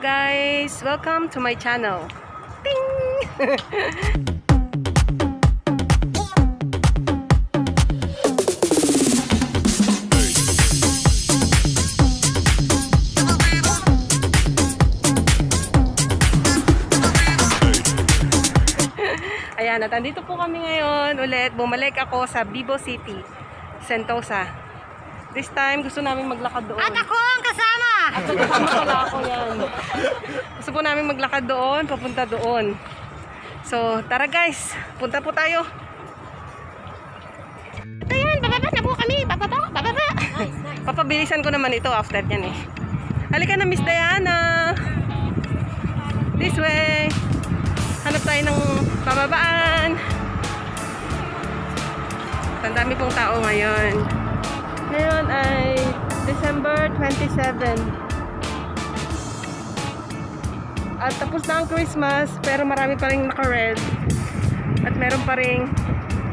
guys! Welcome to my channel. Ting! Ayan, at andito po kami ngayon ulit. Bumalik ako sa Bibo City, Sentosa. This time, gusto namin maglakad doon. At ako ang kasama! Pala ako yan. Gusto po namin maglakad doon, papunta doon. So, tara guys, punta po tayo. Ito yan, bababa na po kami. Bababa, bababa. Papabilisan ko naman ito after yan eh. Halika na Miss Diana. This way. Hanap tayo ng pababaan. Ang dami pong tao ngayon. Ngayon ay December 27. At tapos na ang Christmas, pero marami pa rin naka-red. At meron pa ring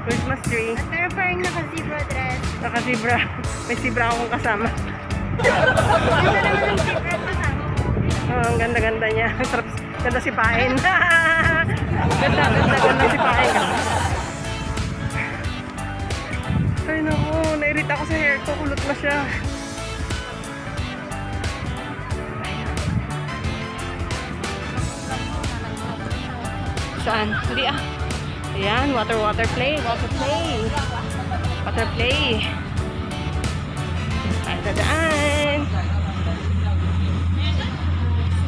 Christmas tree. At meron pa rin naka-zebra dress. Naka-zebra. May zebra akong kasama. Ganda naman ang zebra kasama. Oh, ang ganda-ganda niya. Ganda si Pain. ganda, ganda, ganda si Pain. Ay naku, nairita ako sa hair ko. Kulot na siya. Saan? Hindi ah. Ayan, water, water play, water play. Water play. Ay, dadaan.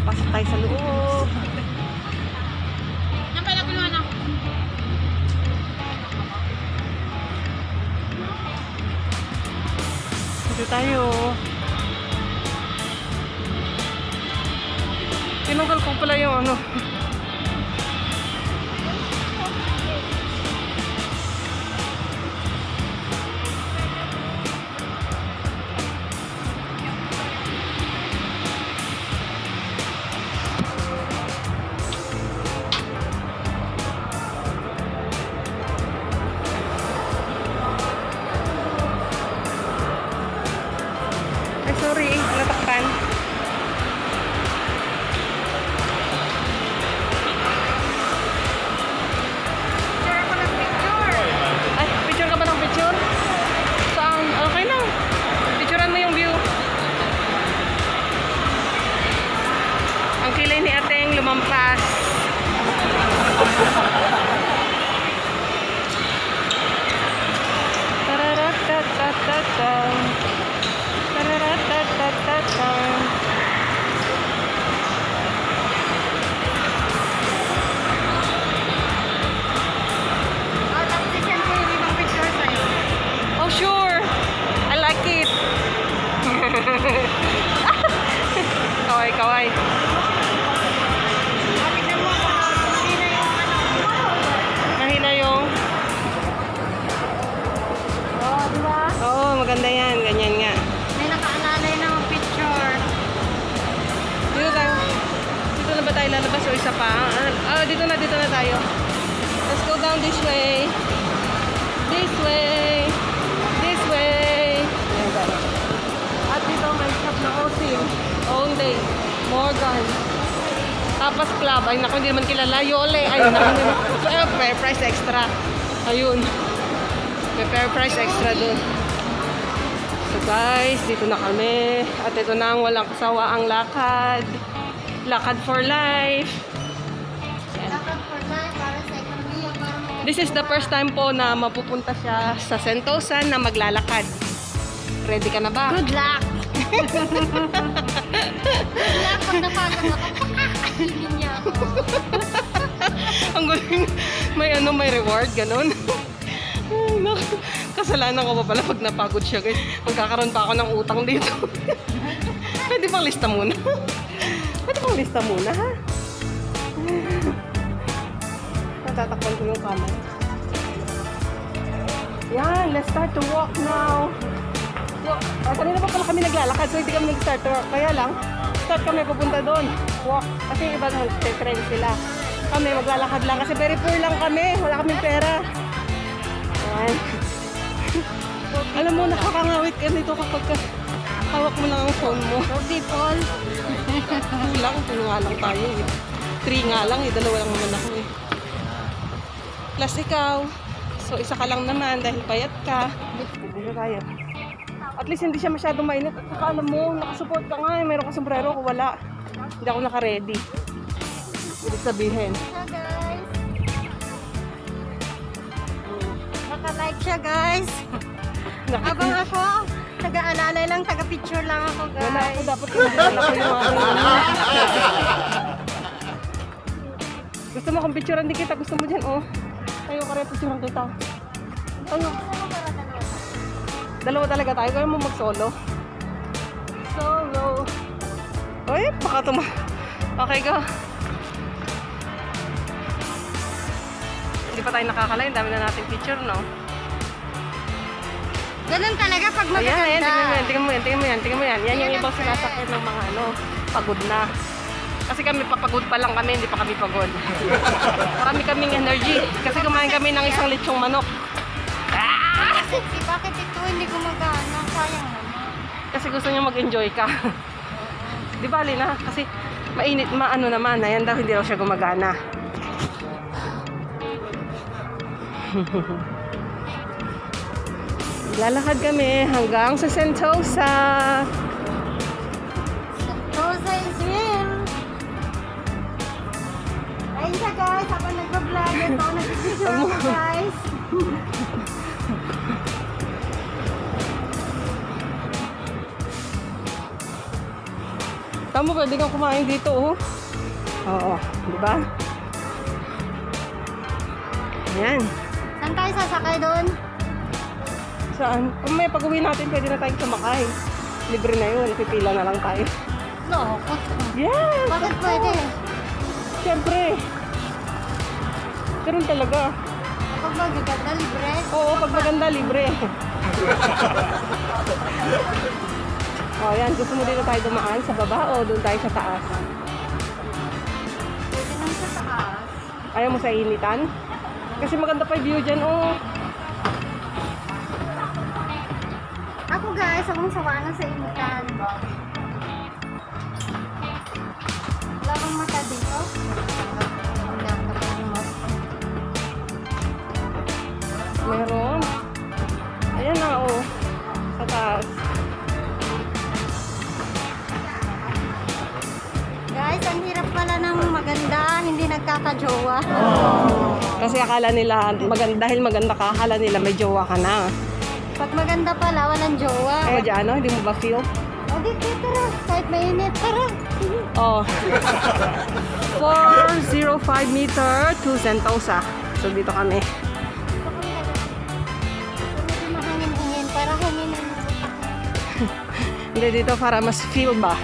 Pasok tayo sa loob. Na. Dito tayo. Tinanggal ko pala yung ano. Sorry. Natakpan. Tapas Club. Ay, naku, hindi naman kilala. Yole. Ay, naku, hindi naman. Eh, fair price extra. Ayun. May fair price extra dun. So guys, dito na kami. At ito na ang walang kasawa ang lakad. Lakad for life. Lakad for life para sa ekonomiya. This is the first time po na mapupunta siya sa Sentosa na maglalakad. Ready ka na ba? Good luck! Good luck pag napagod Hindi niya ako. Ang galing. May ano, may reward, ganun. Ay. Kasalanan ko pa pala pag napagod siya, guys. Magkakaroon pa ako ng utang dito. Pwede pang lista muna. Pwede pang lista muna, ha? Natatakpan ko yung camera. Yan, let's start to walk now. Walk. Ah, kanina pa pala kami naglalakad, so hindi kami nag-start to walk. Kaya lang, start kami pupunta doon. Walk. Kasi yung iba nag-trend sila. Kami maglalakad lang kasi very poor lang kami. Wala kaming pera. Ayan. Alam mo, nakakangawit ka nito kapag ka- hawak mo lang ang phone mo. For people, Two lang, two nga lang tayo eh. Three nga lang eh, dalawa lang naman ako eh. Plus ikaw. So isa ka lang naman dahil payat ka. Dito tayo. At least hindi siya masyadong mainit. At saka alam mo, nakasupport ka nga eh. Meron ka sombrero, ako wala. Hindi ako naka-ready. Ibig sabihin. Siya guys. Naka-like siya guys. Abang ako, taga-alalay lang, taga-picture lang ako Wala ako guys. dapat kinala ko yung mga. Gusto mo kung picturean din kita, gusto mo dyan, oh. Tayo ka rin, picturean kita. Tayo. Dalawa talaga tayo, kaya mo mag-solo. Solo. Uy, baka tuma... Okay, go. Hindi pa tayo nakakalain, dami na nating picture, no? Ganun talaga pag Ayan, ayan, magaganda. tingnan mo yan, tingnan mo yan, tingnan mo yan, tingnan mo yan. Yan yung Ayan ibang ang sinasakyan ng mga ano, pagod na. Kasi kami papagod pa lang kami, hindi pa kami pagod. Marami kaming energy. Kasi kumain kami ng isang lechong manok. Sexy, bakit ito hindi gumagana? Sayang naman. Kasi gusto niya mag-enjoy ka. Di bali na, kasi mainit, maano naman, ayan daw, hindi daw siya gumagana. Lalakad kami hanggang sa Sentosa. Rosa is real. Ayun siya guys, habang nag-vlog ito, nag-picture ako guys. Tama, pwede kang kumain dito, oh. Oo, di ba? Ayan. Saan tayo sasakay doon? Saan? Kung may pag-uwi natin, pwede na tayong sumakay. Libre na yun, pipila na lang tayo. No, Yes! bakit pwede? Siyempre. Ganun talaga. Kapag magaganda, libre. Oo, pag maganda, libre. o, yan. Gusto mo dito tayo dumaan sa baba o doon tayo sa taas? Pwede naman sa taas. Ayaw mo sa initan? Kasi maganda pa yung view dyan, oh. Ako guys, akong sawa na sa initan. Wala bang mata dito? Meron. Ayan na, oh. Sa taas. Pala ng maganda, hindi nagkakajowa. Kasi akala nila, maganda, dahil maganda ka, akala nila may jowa ka na. Pag maganda pala, walang jowa. Kaya dyan, ano, hindi mo ba feel? O di, di, tara. Kahit mainit, tara. Oh. 405 meter to Sentosa. So, dito kami. Hindi, dito para mas feel ba?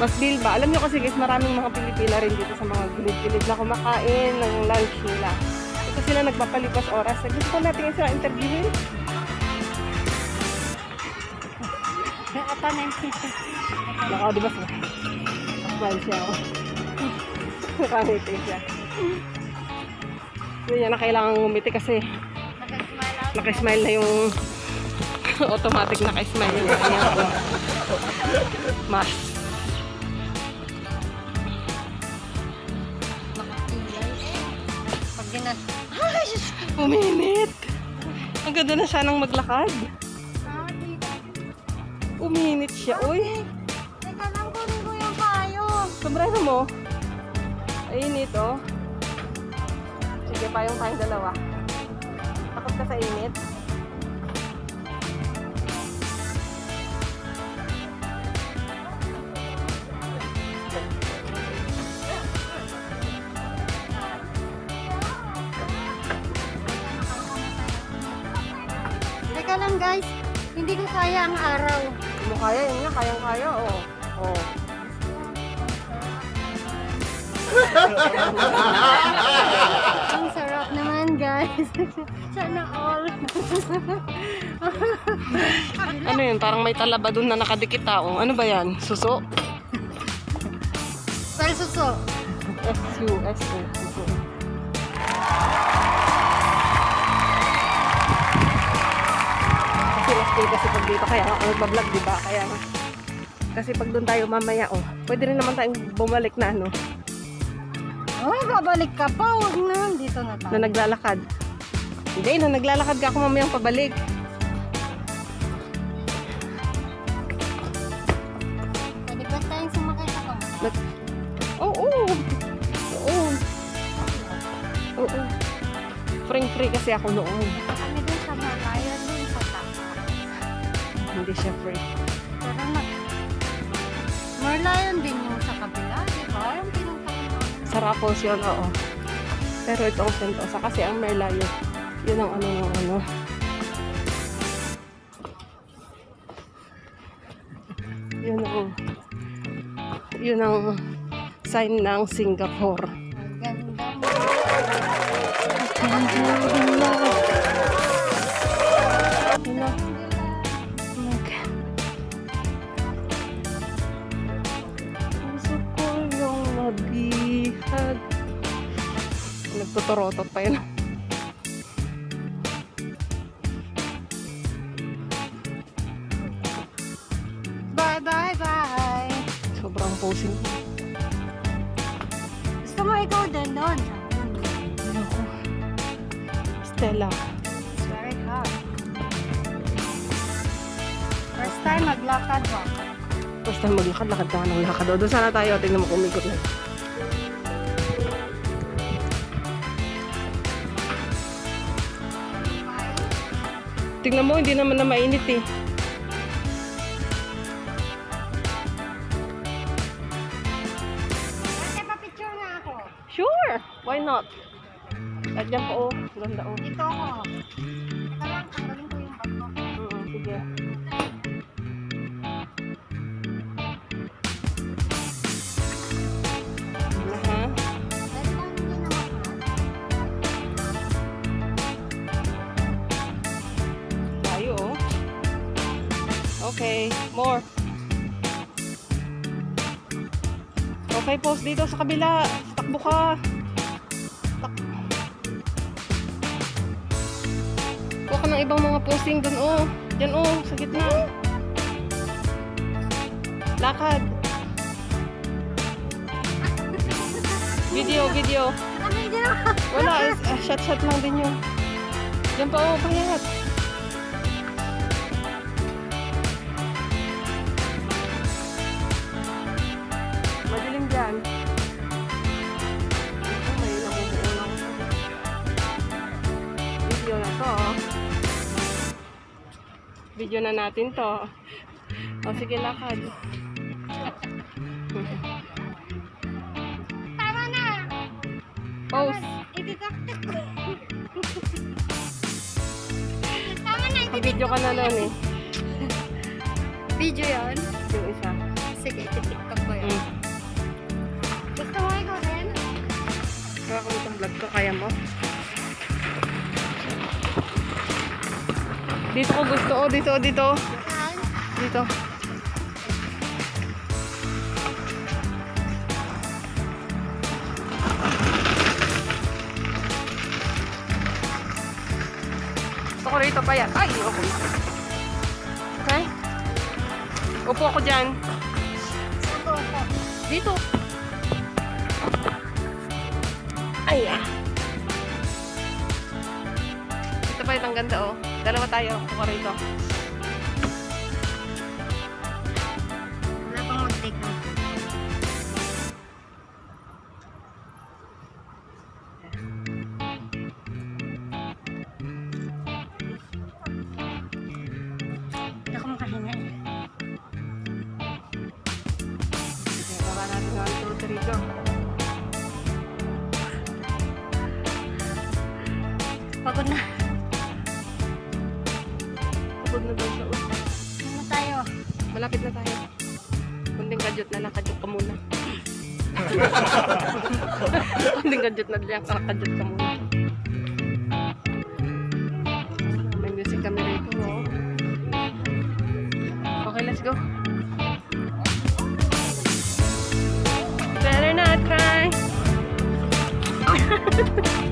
Mas feel ba? Alam nyo kasi guys, maraming mga Pilipina rin dito sa mga gilid-gilid na kumakain ng lunch nila. Ito sila nagpapalipas oras. Gusto ko natin sila interviewin. Apa na yun? Naka, di ba? Smile siya ako. Nakangiti siya. Hindi niya na kailangan ngumiti kasi nakismile na yung automatic nakismile yung kanyang ano, mask. Uminit! Ang ganda na sanang maglakad. Uminit siya. Uy, Teka lang, kunin ko yung payo. sombrero mo. Ay, init, oh. Sige, payong tayong dalawa. Takot ka sa init? Guys, hindi ko kaya ang araw. Kung mo kaya, yun nga, kayang-kaya, oh. Oh. Ang sarap naman guys. Sana all. Ano yun? Parang may talaba dun na nakadikit tao. Ano ba yan? Suso? Pero suso. S-U, S-U. Suso. Day kasi pag dito, kaya ako nagbablog, di ba? Kaya nga. Kasi pag doon tayo mamaya, oh, pwede rin naman tayong bumalik na, ano, Oh, babalik ka pa. Huwag na. Dito na tayo. na naglalakad. Hindi, na naglalakad ka ako mamayang pabalik. Pwede ba tayong sumakay sa kama? Nag- Oo. Oo. Oo. Free-free kasi ako noon. Hindi siya free. Pero nag... Malayan din yung sa kabila, di ba? Yung pinunta ko namin. Sa Raffles yun, oo. Pero ito ang Sentosa kasi ang Merlayo, yun ang ano ng ano. Yun ang yun ang sign ng Singapore. Nagtutorotot pa yun. Bye, bye, bye. Sobrang posing. Gusto mo ikaw din doon? Ayoko. Stella. It's very hot. First time maglakad ba? Basta maglakad, lakad ka ng lakad. Doon sana tayo. Tingnan mo kung umikot na. Tingnan mo, hindi naman na mainit eh. Kasi pa-picture nga ako. Sure! Why not? At yan po, oh. Ganda, oh. Dito ako. Okay, more. Okay, post dito sa kabila. Takbo ka. Tak Kuha ka ng ibang mga posting dun, oh. Diyan, oh, sa gitna. Lakad. Video, video. Wala, ah, shot-shot lang din yun. Diyan pa, oh, payat. To, oh. Video na natin to. O, sige, lakad. Tama na! Pose. Ititaktik ko. Tama na, Pag-video ka na nun, eh. Video yan? Yung isa. Sige, ititiktok ko yan. Mm. Gusto mo ikaw din? Kaya kung itong vlog ko, kaya mo? Dito ko gusto, oh, dito, dito. Dito. Gusto ko rito pa yan. Ay, okay. Okay? Upo ako dyan. Dito. Ay, ah. Ito pa yung ganda, oh. Dalawa tayo. Ka rito. Wala pang mag-take na. Kunding kadyot na lang, kadyot ka muna. May music kami rito, oh. Okay, let's go. Better not cry.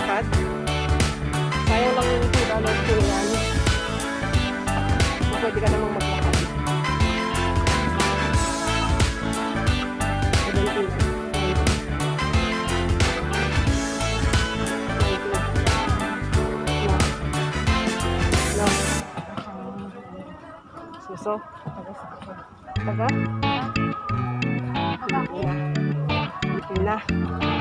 ano, lalakad. Sayang lang yung 2 dollars ko yan. Kung pwede ka namang maglakad. Seventeen. No. No. Suso. Taga? Ito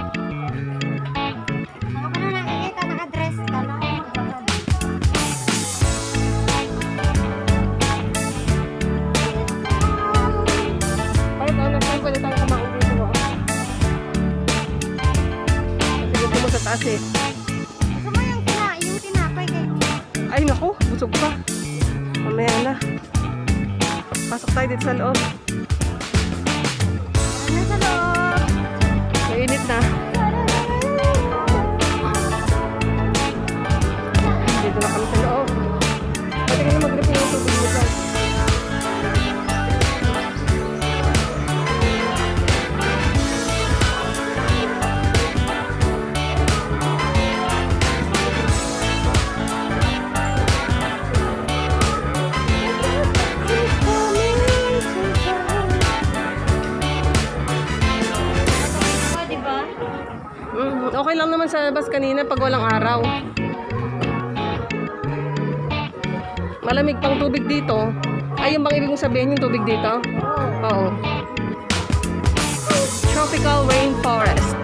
eh. Gusto mo yung, tina, yung tinapay kay Ay naku, busog pa. Mamaya na. Pasok tayo dito sa loob. Labas kanina pag walang araw. Malamig pang tubig dito. Ay, yung bang ibig mong sabihin yung tubig dito? Oo. Tropical rainforest.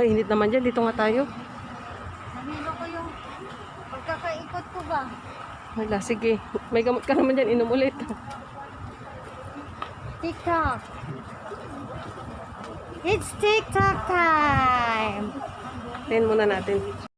Mainit naman dyan. Dito nga tayo. Nahilo ko yung pagkakaikot ko ba? Wala, sige. May gamot ka naman dyan. Inom ulit. TikTok. It's TikTok time. Tingnan muna natin.